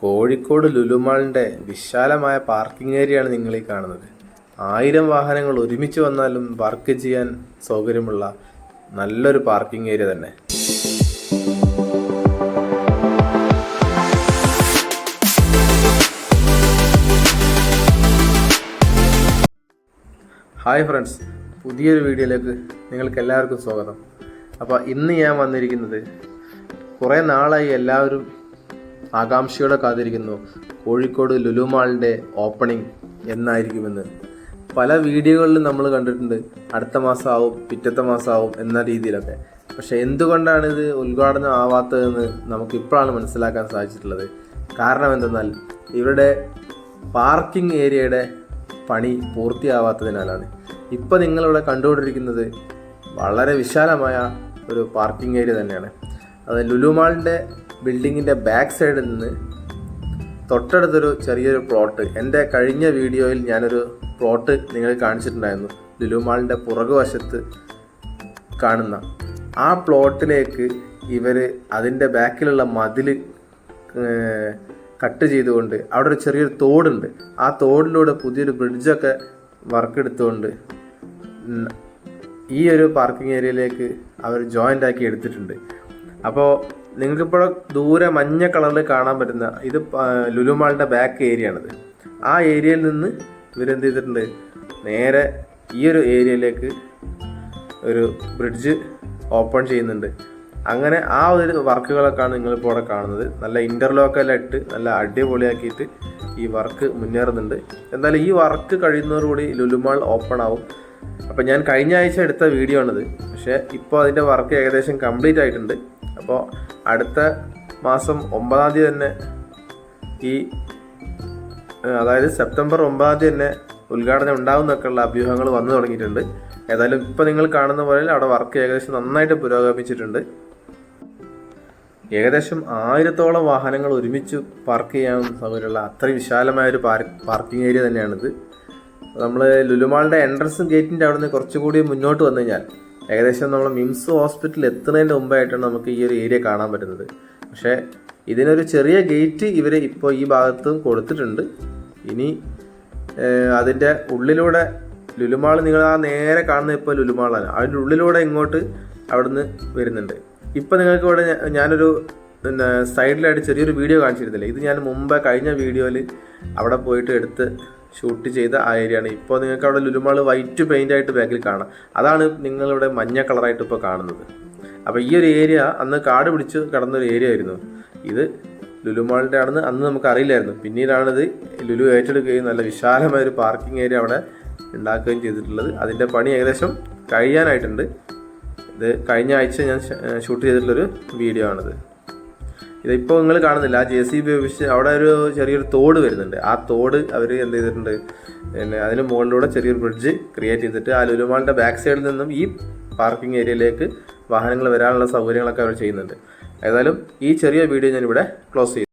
കോഴിക്കോട് ലുലുമാളിന്റെ വിശാലമായ പാർക്കിംഗ് ഏരിയയാണ് നിങ്ങൾ ഈ കാണുന്നത്. ആയിരം വാഹനങ്ങൾ ഒരുമിച്ച് വന്നാലും പാർക്ക് ചെയ്യാൻ സൗകര്യമുള്ള നല്ലൊരു പാർക്കിംഗ് ഏരിയ തന്നെ. ഹായ് ഫ്രണ്ട്സ് പുതിയൊരു വീഡിയോയിലേക്ക് നിങ്ങൾക്ക് എല്ലാവർക്കും സ്വാഗതം. അപ്പോൾ ഇന്ന് ഞാൻ വന്നിരിക്കുന്നത് കുറേ നാളായി എല്ലാവരും ആകാംക്ഷയോടെ കാത്തിരിക്കുന്നു. കോഴിക്കോട് ലുലു മാളിന്റെ ഓപ്പണിംഗ് എന്നായിരിക്കുമെന്ന്. പല വീഡിയോകളിലും നമ്മൾ കണ്ടിട്ടുണ്ട്. അടുത്ത മാസമാവും പിറ്റത്തെ മാസമാവും എന്ന രീതിയിലൊക്കെ. പക്ഷെ എന്തുകൊണ്ടാണ് ഇത് ഉദ്ഘാടനം ആവാത്തതെന്ന് നമുക്ക് ഇപ്പോഴാണ് മനസ്സിലാക്കാൻ സാധിച്ചിട്ടുള്ളത്. കാരണം എന്തെന്നാൽ ഇവരുടെ പാർക്കിംഗ് ഏരിയയുടെ പണി പൂർത്തിയാവാത്തതിനാലാണ്. ഇപ്പോൾ നിങ്ങളിവിടെ കണ്ടുകൊണ്ടിരിക്കുന്നത് വളരെ വിശാലമായ ഒരു പാർക്കിംഗ് ഏരിയ തന്നെയാണ്. അത് ലുലുമാളിന്റെ ബിൽഡിങ്ങിന്റെ ബാക്ക് സൈഡിൽ നിന്ന് തൊട്ടടുത്തൊരു ചെറിയൊരു പ്ലോട്ട്. എന്റെ കഴിഞ്ഞ വീഡിയോയിൽ ഞാനൊരു പ്ലോട്ട് നിങ്ങൾ കാണിച്ചിട്ടുണ്ടായിരുന്നു. ലുലുമാളിന്റെ പുറകുവശത്ത് കാണുന്ന. ആ പ്ലോട്ടിലേക്ക് ഇവർ അതിന്റെ ബാക്കിലുള്ള മതിൽ കട്ട് ചെയ്തുകൊണ്ട് അവിടെ ഒരു ചെറിയൊരു തോടുണ്ട്. ആ തോടിലൂടെ പുതിയൊരു ബ്രിഡ്ജൊക്കെ വർക്ക് എടുത്തുകൊണ്ട് ഉം, ഈ ഒരു പാർക്കിംഗ് ഏരിയയിലേക്ക് അവർ ജോയിന്റ് ആക്കി എടുത്തിട്ടുണ്ട്. അപ്പോൾ നിങ്ങൾക്കിപ്പോൾ ദൂരെ മഞ്ഞ കളറിൽ കാണാൻ പറ്റുന്ന ഇത് ലുലുമാളിന്റെ ബാക്ക് ഏരിയ ആണിത്. ആ ഏരിയയിൽ നിന്ന് ഇവരെന്ത് ചെയ്തിട്ടുണ്ട്? നേരെ ഈ ഒരു ഏരിയയിലേക്ക് ഒരു ബ്രിഡ്ജ് ഓപ്പൺ ചെയ്യുന്നുണ്ട്. അങ്ങനെ ആ ഒരു വർക്കുകളൊക്കെയാണ് നിങ്ങളിപ്പോൾ അവിടെ കാണുന്നത്. നല്ല ഇന്റർലോക്കെല്ലാം ഇട്ട് നല്ല അടിപൊളിയാക്കിയിട്ട് ഈ വർക്ക് മുന്നേറുന്നുണ്ട്. എന്തായാലും ഈ വർക്ക് കഴിയുന്നതോടുകൂടി ലുലുമാൾ ഓപ്പൺ ആവും. അപ്പോൾ ഞാൻ കഴിഞ്ഞ ആഴ്ച എടുത്ത വീഡിയോ ആണിത്. പക്ഷേ ഇപ്പോൾ അതിന്റെ വർക്ക് ഏകദേശം കംപ്ലീറ്റ് ആയിട്ടുണ്ട്. അപ്പോൾ അടുത്ത മാസം ഒമ്പതാം തീയതി തന്നെ ഈ അതായത് സെപ്റ്റംബർ ഒമ്പതാം തീയതി തന്നെ ഉദ്ഘാടനം ഉണ്ടാകും എന്നൊക്കെയുള്ള അഭ്യൂഹങ്ങൾ വന്നു തുടങ്ങിയിട്ടുണ്ട്. ഏതായാലും ഇപ്പോൾ നിങ്ങൾ കാണുന്ന പോലെ അവിടെ വർക്ക് ഏകദേശം നന്നായിട്ട് പുരോഗമിച്ചിട്ടുണ്ട്. ഏകദേശം ആയിരത്തോളം വാഹനങ്ങൾ ഒരുമിച്ച് പാർക്ക് ചെയ്യാൻ സൗകര്യമുള്ള അത്രയും വിശാലമായ ഒരു പാർക്കിംഗ് ഏരിയ തന്നെയാണിത്. നമ്മൾ ലുലുമാളിന്റെ എൻട്രൻസ് ഗേറ്റിന്റെ അവിടെ നിന്ന് കുറച്ചുകൂടി മുന്നോട്ട് വന്നു കഴിഞ്ഞാൽ ഏകദേശം നമ്മൾ മിംസ് ഹോസ്പിറ്റലിൽ എത്തുന്നതിന്റെ മുമ്പായിട്ടാണ് നമുക്ക് ഈ ഒരു ഏരിയ കാണാൻ പറ്റുന്നത്. പക്ഷേ ഇതിനൊരു ചെറിയ ഗേറ്റ് ഇവർ ഇപ്പോൾ ഈ ഭാഗത്തും കൊടുത്തിട്ടുണ്ട്. ഇനി അതിന്റെ ഉള്ളിലൂടെ ലുലുമാൾ നിങ്ങൾ ആ നേരെ കാണുന്ന ഇപ്പോൾ ലുലുമാളാണ്. അതിന്റെ ഉള്ളിലൂടെ ഇങ്ങോട്ട് അവിടുന്ന് വരുന്നുണ്ട്. ഇപ്പം നിങ്ങൾക്ക് ഇവിടെ ഞാനൊരു പിന്നെ സൈഡിലായിട്ട് ചെറിയൊരു വീഡിയോ കാണിച്ചിരുന്നില്ലേ? ഇത് ഞാൻ മുമ്പ് കഴിഞ്ഞ വീഡിയോയിൽ അവിടെ പോയിട്ട് എടുത്ത് ഷൂട്ട് ചെയ്ത ആ ഏരിയ ഇപ്പോൾ നിങ്ങൾക്ക് അവിടെ ലുലുമാൾ വൈറ്റ് പെയിന്റ് ആയിട്ട് ബാക്കിൽ കാണാം. അതാണ് നിങ്ങളിവിടെ മഞ്ഞ കളറായിട്ട് ഇപ്പോൾ കാണുന്നത്. അപ്പോൾ ഈ ഒരു ഏരിയ അന്ന് കാട് പിടിച്ച് കിടന്നൊരു ഏരിയ ആയിരുന്നു. ഇത് ലുലുമാളിന്റെ ആണെന്ന് അന്ന് നമുക്ക് അറിയില്ലായിരുന്നു. പിന്നീടാണിത് ലുലു ഏറ്റെടുക്കുകയും നല്ല വിശാലമായ ഒരു പാർക്കിംഗ് ഏരിയ അവിടെ ഉണ്ടാക്കുകയും ചെയ്തിട്ടുള്ളത്. അതിന്റെ പണി ഏകദേശം കഴിയാനായിട്ടുണ്ട്. ഇത് കഴിഞ്ഞ ആഴ്ച ഞാൻ ഷൂട്ട് ചെയ്തിട്ടുള്ളൊരു വീഡിയോ ആണിത്. ഇതിപ്പോൾ നിങ്ങൾ കാണുന്നില്ല. ആ ജെ സി ബി ഉപയോഗിച്ച് അവിടെ ഒരു ചെറിയൊരു തോട് വരുന്നുണ്ട്. ആ തോട് അവർ എന്ത് ചെയ്തിട്ടുണ്ട്? പിന്നെ അതിന് മുകളിലൂടെ ചെറിയൊരു ബ്രിഡ്ജ് ക്രിയേറ്റ് ചെയ്തിട്ട് ആ ലുലുമാളിന്റെ ബാക്ക് സൈഡിൽ നിന്നും ഈ പാർക്കിംഗ് ഏരിയയിലേക്ക് വാഹനങ്ങൾ വരാനുള്ള സൗകര്യങ്ങളൊക്കെ അവർ ചെയ്യുന്നുണ്ട്. ഏതായാലും ഈ ചെറിയ വീഡിയോ ഞാനിവിടെ ക്ലോസ് ചെയ്തു